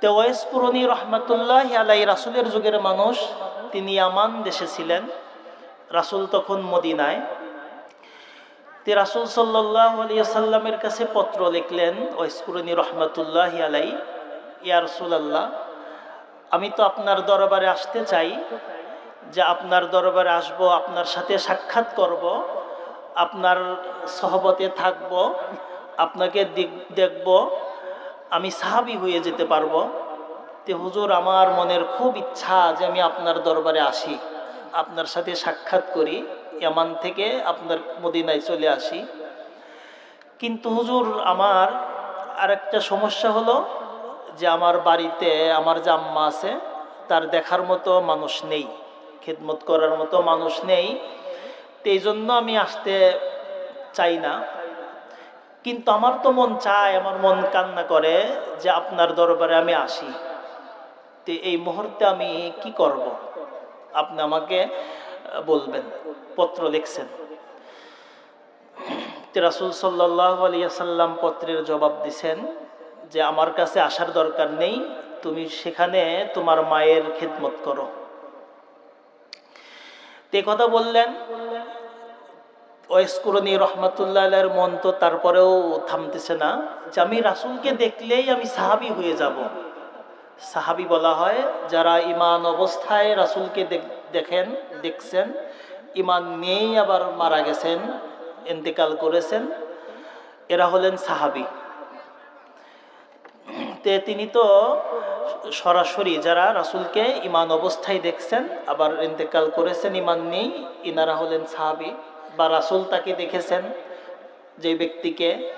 তো ওয়েস কুরনি রহমতুল্লাহ আলাই রাসুলের যুগের মানুষ, তিনি আমান দেশে ছিলেন। রাসুল তখন মদিনায়। তে রাসুল সাল্লাহ আলিয়া সাল্লামের কাছে পত্র লিখলেন ওয়েস কুরনি রহমতুল্লাহ আলাই ইয়া রসুলাল্লাহ, আমি তো আপনার দরবারে আসতে চাই, যে আপনার দরবারে আসব, আপনার সাথে সাক্ষাৎ করব, আপনার সহবতে থাকব, আপনাকে দেখব আমি সাহাবি হয়ে যেতে পারব। তে হুজুর, আমার মনের খুব ইচ্ছা যে আমি আপনার দরবারে আসি, আপনার সাথে সাক্ষাৎ করি এমান থেকে আপনার মদিনায় চলে আসি। কিন্তু হুজুর, আমার আরেকটা সমস্যা হলো যে আমার বাড়িতে আমার যে আম্মা আছে, তার দেখার মতো মানুষ নেই, খেদমত করার মতো মানুষ নেই। তো জন্য আমি আসতে চাই না। কিন্তু আমার তো মন চায়, আমার মন কান্না করে যে আপনার দরবারে আমি আসি। তো এই মুহূর্তে আমি কি করব? আপনি আমাকে বলবেন, পত্র লিখছেন। রাসুল সাল্লাহ পত্রের জবাব দিছেন যে, আমার কাছে আসার দরকার নেই, তুমি সেখানে তোমার মায়ের খেদমত করো। তে কথা বললেন ওয়েস্কুরনি রহমতুল্লাহ মন তো তারপরেও থামতেছে না যে আমি রাসুলকে দেখলেই আমি সাহাবি হয়ে যাব। সাহাবি বলা হয়, যারা ইমান অবস্থায় রাসুলকে দেখ- দেখেন, দেখছেন ইমান নিয়েই আবার মারা গেছেন, ইন্তেকাল করেছেন, এরা হলেন সাহাবি। তে তিনি তো সরাসরি যারা রাসুলকে ইমান অবস্থায় দেখছেন, আবার ইন্তেকাল করেছেন ইমান নেই ইনারা হলেন সাহাবি। বা রাসুল তাকে দেখেছেন, যে ব্যক্তিকে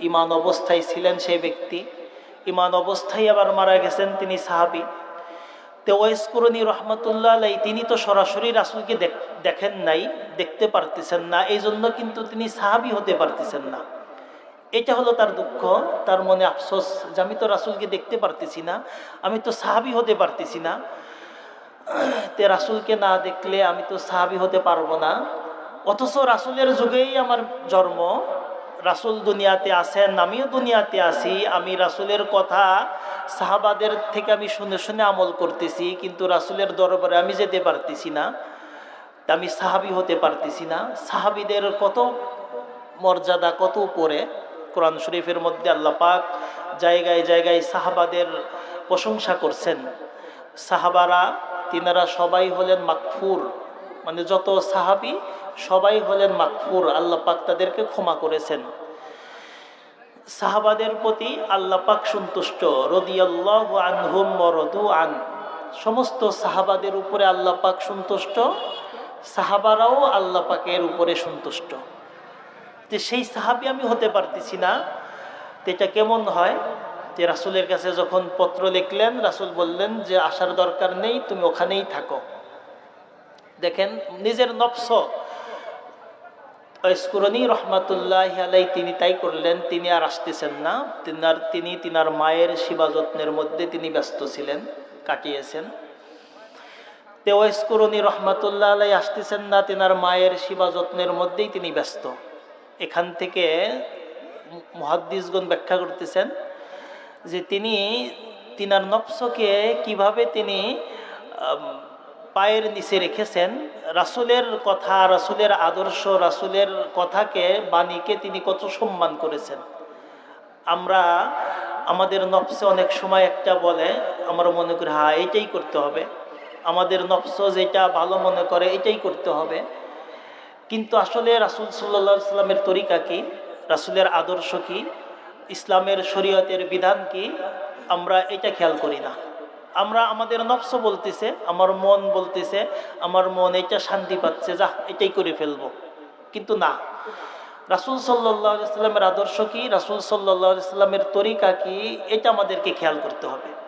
ইমান অবস্থায় ছিলেন সেই ব্যক্তি। ইমান অবস্থায় আবার মারা গেছেন তিনি সাহাবি। তো ওয়েসকুরনি রহমতুল্লাহ আলাই তিনি তো সরাসরি রাসুলকে দেখ- দেখেন নাই, দেখতে পারতেছেন না এই জন্য কিন্তু তিনি সাহাবি হতে পারতেছেন না। এটা হলো তার দুঃখ, তার মনে আফসোস, যে আমি তো রাসুলকে দেখতে পারতেছি না, আমি তো সাহাবি হতে পারতেছি না। তে রাসুলকে না দেখলে আমি তো সাহাবি হতে পারব না। অথচ রাসুলের যুগেই আমার জন্ম। রাসুল দুনিয়াতে আছেন, আমিও দুনিয়াতে আছি। আমি রাসুলের কথা সাহাবাদের থেকে আমি শুনে শুনে আমল করতেছি, কিন্তু রাসুলের দরবারে আমি যেতে পারতেছি না। আমি সাহাবি হতে পারতেছি না। সাহাবিদের কত মর্যাদা, কত উপরে। কোরআন শরীফের মধ্যে আল্লাহ পাক জায়গায় জায়গায় সাহাবাদের প্রশংসা করছেন। সাহাবারা, তিনারা সবাই হলেন মাকফুর। মানে যত সাহাবি, সবাই হলেন মাকফুর, আল্লাহ পাক তাদেরকে ক্ষমা করেছেন। সাহাবাদের প্রতি আল্লাহ পাক সন্তুষ্ট, রদিয়াল্লাহু আনহুম রদু আন। সমস্ত সাহাবাদের উপরে আল্লাহ পাক সন্তুষ্ট, সাহাবারাও আল্লাহ পাকের উপরে সন্তুষ্ট। যে সেই সাহাবি আমি হতে পারতেছি না। তো এটা কেমন হয়? যে রাসুলের কাছে যখন পত্র লিখলেন, রাসুল বললেন যে, আসার দরকার নেই, তুমি ওখানেই থাকো। দেখেন, নিজের নফস। ঐস্কুরনি রহমাতুল্লাহ আলাই তিনি তাই করলেন, তিনি আর আসতেছেন না। তিনার, তিনি তিনার মায়ের সেবা যত্নের মধ্যে তিনি ব্যস্ত ছিলেন, কাটিয়েছেন। তে ঐস্কুরনি রহমাতুল্লাহ আলাই আসতেছেন না, তিনার মায়ের সেবা যত্নের মধ্যেই তিনি ব্যস্ত। এখান থেকে মহাদ্দিসগণ ব্যাখ্যা করতেছেন যে তিনি, তিনার নফসকে কীভাবে তিনি পায়ের নিচে রেখেছেন, রাসুলের কথা, রাসুলের আদর্শ, রাসুলের কথাকে, বাণীকে তিনি কত সম্মান করেছেন। আমরা, আমাদের নফসে অনেক সময় একটা বলে আমরা মনে করি হ্যাঁ এইটাই করতে হবে। আমাদের নফস যেটা ভালো মনে করে, এটাই করতে হবে। কিন্তু আসলে রাসুল সাল্লা সাল্লামের তরিকা কি? রাসুলের আদর্শ কি? ইসলামের শরীয়তের বিধান কি? আমরা এটা খেয়াল করি না। আমরা আমাদের নফস বলতেছে, আমার মন বলতেছে, আমার মন এটা শান্তি পাচ্ছে যা এটাই করে ফেলব। কিন্তু না। রাসুল সাল্লাহ ইসলামের আদর্শ কি? রাসুল সাল্লাহ ইসলামের তরিকা কি? এটা আমাদেরকে খেয়াল করতে হবে।